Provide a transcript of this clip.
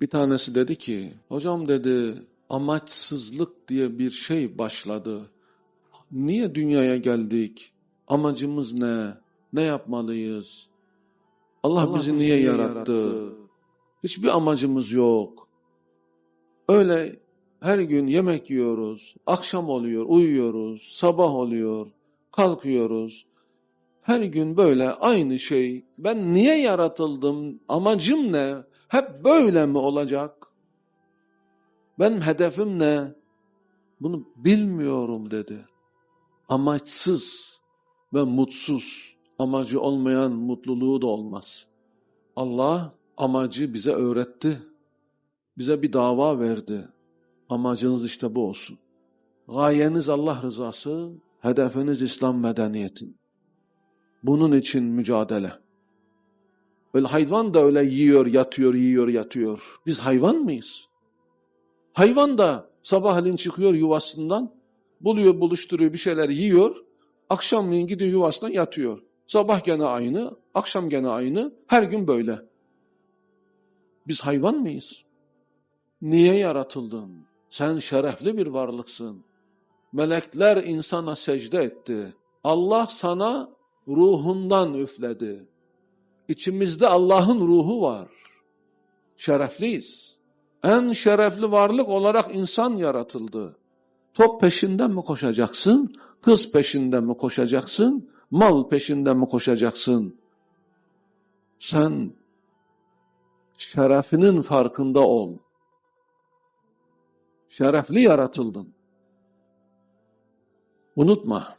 Bir tanesi dedi ki, hocam dedi amaçsızlık diye bir şey başladı. Niye dünyaya geldik? Amacımız ne? Ne yapmalıyız? Allah, bizi niye yarattı? Hiçbir amacımız yok. Öyle her gün yemek yiyoruz, akşam oluyor, uyuyoruz, sabah oluyor, kalkıyoruz. Her gün böyle aynı şey. Ben niye yaratıldım? Amacım ne? Hep böyle mi olacak? Benim hedefim ne? Bunu bilmiyorum dedi. Amaçsız ve mutsuz, amacı olmayan mutluluğu da olmaz. Allah amacı bize öğretti. Bize bir dava verdi. Amacınız işte bu olsun. Gayeniz Allah rızası, hedefiniz İslam medeniyetin. Bunun için mücadele. Öyle hayvan da öyle yiyor, yatıyor, yiyor, yatıyor. Biz hayvan mıyız? Hayvan da sabahleyin çıkıyor yuvasından, buluyor, buluşturuyor, bir şeyler yiyor, akşamleyin gidiyor yuvasına yatıyor. Sabah gene aynı, akşam gene aynı, her gün böyle. Biz hayvan mıyız? Niye yaratıldın? Sen şerefli bir varlıksın. Melekler insana secde etti. Allah sana ruhundan üfledi. İçimizde Allah'ın ruhu var. Şerefliyiz. En şerefli varlık olarak insan yaratıldı. Top peşinden mi koşacaksın? Kız peşinden mi koşacaksın? Mal peşinden mi koşacaksın? Sen şerefinin farkında ol. Şerefli yaratıldın. Unutma.